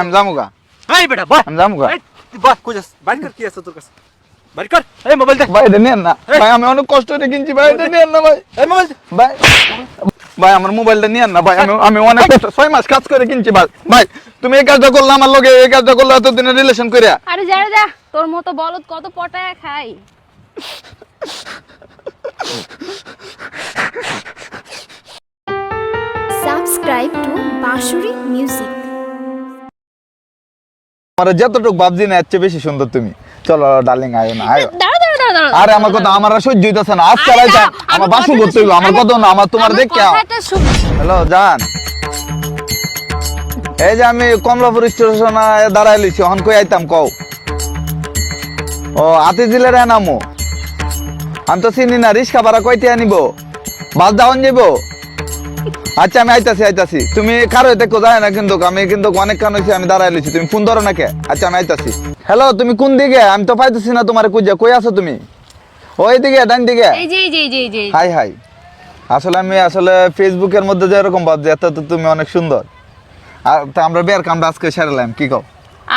আমি যামুগা। এই বেটা বয় আমি বয় কই যাস? বাড়ি কর কি আছে তোর কাছে? বাড়ি কর। এই মোবাইল দে ভাই এটা নেন না। ভাই আমি অনেক কষ্ট করে কিনছি ভাই এটা নেন না ভাই। এই মোবাইল ভাই ভাই আমার মোবাইলটা নিয়েন না ভাই। আমি আমি অনেক ছয় মাস কাজ করে কিনছি ভাই। ভাই তুমি এই কাজটা করলে আমার লগে এই কাজটা করলে এতদিনের রিলেশন করে আরে যা যা তোর মতো বলদ কত পটায় খাই Subscribe to Bashuri Music. আমার যতটুকু ভাবছি না এর চেয়ে বেশি সুন্দর তুমি। চলো ডার্লিং আয়ো না আয়ো। আরে আমার কথা আমার আর সহ্য হইতেছে না। আমার বাসু করতে হইব আমার কথা না আমার তোমার দেখে হ্যালো জান। এই যে আমি কমলাপুর স্টেশনে দাঁড়াই লইছি হন কই আইতাম কও। ও আতি দিলে নামো আমি তো চিনি না রিক্সা ভাড়া কইতে আনিব? বাস দাওয়ান যাব আচ্ছা আমি আইতাছি আইতাছি। তুমি কারও কো যায় না কিন্তু আমি কিন্তু অনেক কান হইছি আমি দাঁড়াই লইছি। তুমি ফোন ধরো না কে আচ্ছা আমি আইতাছি। হ্যালো তুমি কোন দিকে? আমি তো পাইতেছি না তোমার কুজা কই আছো তুমি? ওই দিকে ডান দিকে। এই যে এই যে এই যে এই যে। Hi hi. আসলে আমি আসলে ফেসবুকের মধ্যে যে এরকম ভাবছি এত তো তুমি অনেক সুন্দর। আর তা আমরা বিয়ার কামটা আজকে সারলাম কি কও?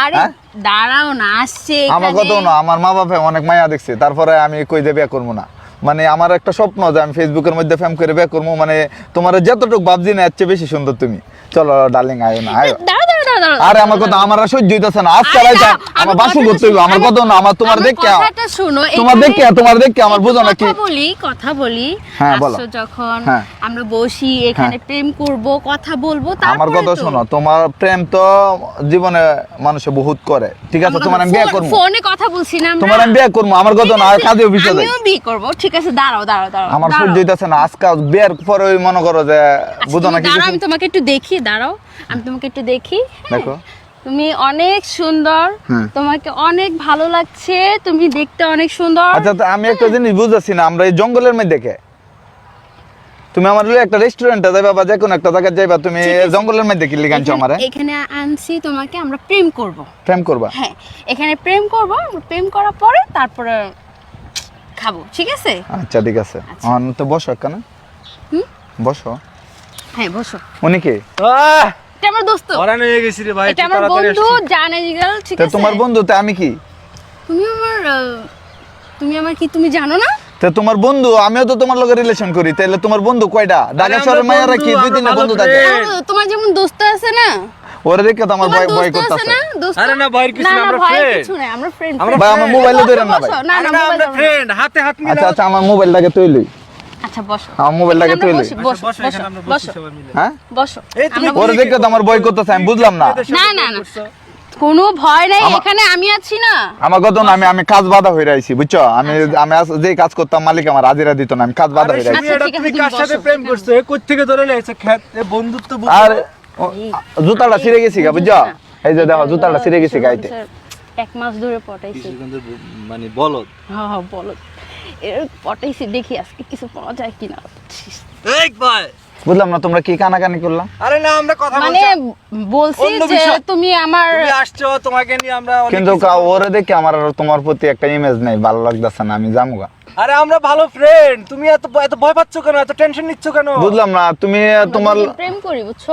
আরে হ্যাঁ? দাঁড়াও না আসছে আমার এখানে। কথা না আমার মা বাপে অনেক মায়া দেখছে তারপরে আমি কই দিয়ে বিয়ে করব না। মানে আমার একটা স্বপ্ন যে আমি ফেসবুকের মধ্যে ফ্যাম করে বে করব। মানে তোমার যতটুকু ভাবছি না, এর চেয়ে বেশি সুন্দর তুমি। চলো ডার্লিং আয়ো না, আয়ো। আরে আমার কথা আমার আর সহ্য হইতেছে না। আজ আরে চালাইতে আমার আমার বাসু করতে হইব আমার কথা না আমার তোমার আমার দেখে কথাটা শোনো তোমার দেখে তোমার দেখে আমার একটু বোঝো না কি। কথা বলি কথা বলি। হ্যাঁ, বলো। যখন হ্যাঁ। আমরা বসি এখানে প্রেম করব কথা বলব তারপর আমার কথা শোনো তোমার প্রেম তো জীবনে মানুষে বহুত করে। ঠিক আছে তোমার আমি বিয়ে করব। ফোনে কথা বলছি না আমরা। তোমার আমি বিয়ে করব আমার কথা না কাজে অফিসে যাই আমিও বিয়ে করব ঠিক আছে দাঁড়াও দাঁড়াও দাঁড়াও আমার। সহ্য হইতেছে না আজকাল বিয়ের পরে মনে করো যে বুঝো না কিছু দাঁড়াও আমি তোমাকে একটু দেখি দাঁড়াও। আমি তোমাকে একটু দেখি হ্যাঁ? দেখো। তুমি অনেক সুন্দর তোমাকে অনেক ভালো লাগছে তুমি দেখতে অনেক সুন্দর। আচ্ছা তো আমি একটা জিনিস বুঝতেছি না আমরা এই জঙ্গলের মধ্যে দেখে তুমি আমার লইয়া একটা রেস্টুরেন্টে যাইবা বা যে কোনো একটা জায়গায় যাইবা তুমি জঙ্গলের মধ্যে কি লিখে আনছো আমারে? এখানে আনছি তোমাকে আমরা প্রেম করব। প্রেম করবা? হ্যাঁ এখানে প্রেম করব আমরা প্রেম করার পরে তারপরে খাব ঠিক আছে? আচ্ছা ঠিক আছে। আচ্ছা। অন তো বসো কেন হুম? বসো। হ্যাঁ বসো। উনি কে? আহ! এটা আমার দোস্ত। অরান হয়ে গেছি রে ভাই এটা আমার বন্ধু জানে জিগাল ঠিক আছে। তোমার বন্ধু তো আমি কি? তুমি আমার তুমি আমার কি তুমি জানো না? তো তোমার বন্ধু আমিও তো তোমার লগে রিলেশন করি তাহলে তোমার বন্ধু কয়টা ঢাকা শহরের মায়েরা কি দুই তিনটা বন্ধু থাকে। তোমার যেমন দোস্ত আছে না? ওরে দেখে তো আমার তোমার ভয় ভয় আছে করতেছে। আরে না, ভয়ের কিছু না না, না আমরা ভয়ের friend। কিছু না আমরা ফ্রেন্ড ভাই আমার মোবাইলে ধরেন না ভাই। না না আরে না, মোবাইল আমরা ফ্রেন্ড হাতে হাত মিলাও। আচ্ছা আচ্ছা আমার মোবাইলটাকে তৈলি আচ্ছা বসো। আমার মোবাইলটাকে আচ্ছা, বসো বসো, বসো এখানে আমরা বসি বসো। হ্যাঁ? বসো। এই ওরে কি তো আমার ভয় করতেছে আমি বুঝলাম না। না, না, না। কোনো ভয় নাই এখানে আমি আছি না। আমার কথা আমি আমি কাজ বাধা হয়ে রাইছি বুঝছ? আমি আমি যে কাজ করতাম মালিক আমার হাজিরা দিত না আমি কাজ বাধা হয়ে রাইছি তুমি আচ্ছা, এটা তুমি কার সাথে প্রেম করছ? এ কোথা থেকে ধরে লাইছে খ্যাত এ বন্ধুত্ব বুঝছ? আর জুতাটা ছিঁড়ে গেছি গা বুঝছ? এই যে দেখো জুতাটা ছিঁড়ে গেছি গাইতে এক মাস ধরে পটাইছি। মানে বলো হ্যাঁ হ্যাঁ বলো এর পটাইছি দেখি আজকে কিছু পাওয়া যায় কিনা। বুঝলাম না তোমরা কি কানাকানি করলাম আরে না আমরা কথা মানে বলছি যে তুমি আমার তুমি আসছো তোমাকে নিয়ে আমরা কিন্তু কা- ওরে দেখে আমার আর তোমার প্রতি একটা ইমেজ নাই ভালো লাগতেছে না আমি জামুগা গা আরে আমরা ভালো ফ্রেন্ড তুমি এত এত ভয় পাচ্ছ কেন? এত টেনশন নিচ্ছ কেন? বুঝলাম না তুমি তোমার প্রেম করি বুঝছ?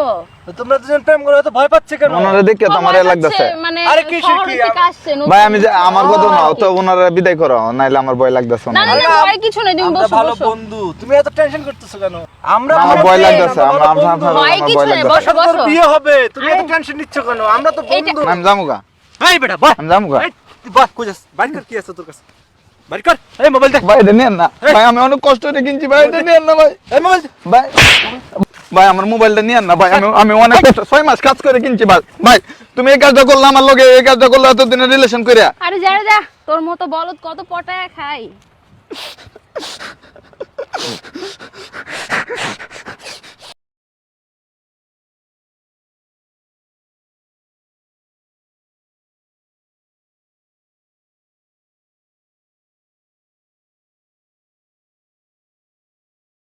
তোমরা দুজন প্রেম করো এত ভয় পাচ্ছ কেন? ওনারে দেখে তো আমার লাগতেছে। মানে আরে কি? নতুন ভাই আমি যে আমার কথা না তো ওনারা বিদায় করো নাইলে আমার ভয় লাগতেছে না না ভয় কিছু নেই তুমি বসো ভালো বন্ধু। তুমি এত টেনশন করতেছো কেন? আমরা আমার ভয় লাগতেছে, আমরা আমরা- আমরা- ভয় কিছু নেই বসো বসো। বিয়ে হবে তুমি এত টেনশন নিচ্ছ কেন? আমরা তো বন্ধু। আমি যাব গা। এই বেটা বয় আমি যাব গা। এই তুই বয় কই যাস? বাড়ি কর কি আছে তোর কাছে? ভাই আমি অনেক কষ্ট করে কিনছি ভাই এটা না ভাই। মোবাইল। ভাই ভাই আমার মোবাইলটা নিয়ে না ভাই। আমি আমি অনেক কষ্ট ছয় মাস কাজ করে কিনছি ভাই। ভাই তুমি এই কাজটা করলে আমার লগে এই কাজটা করলে এতদিনের রিলেশন করিয়া আরে যা যা তোর মতো বলত কত পটায় খাই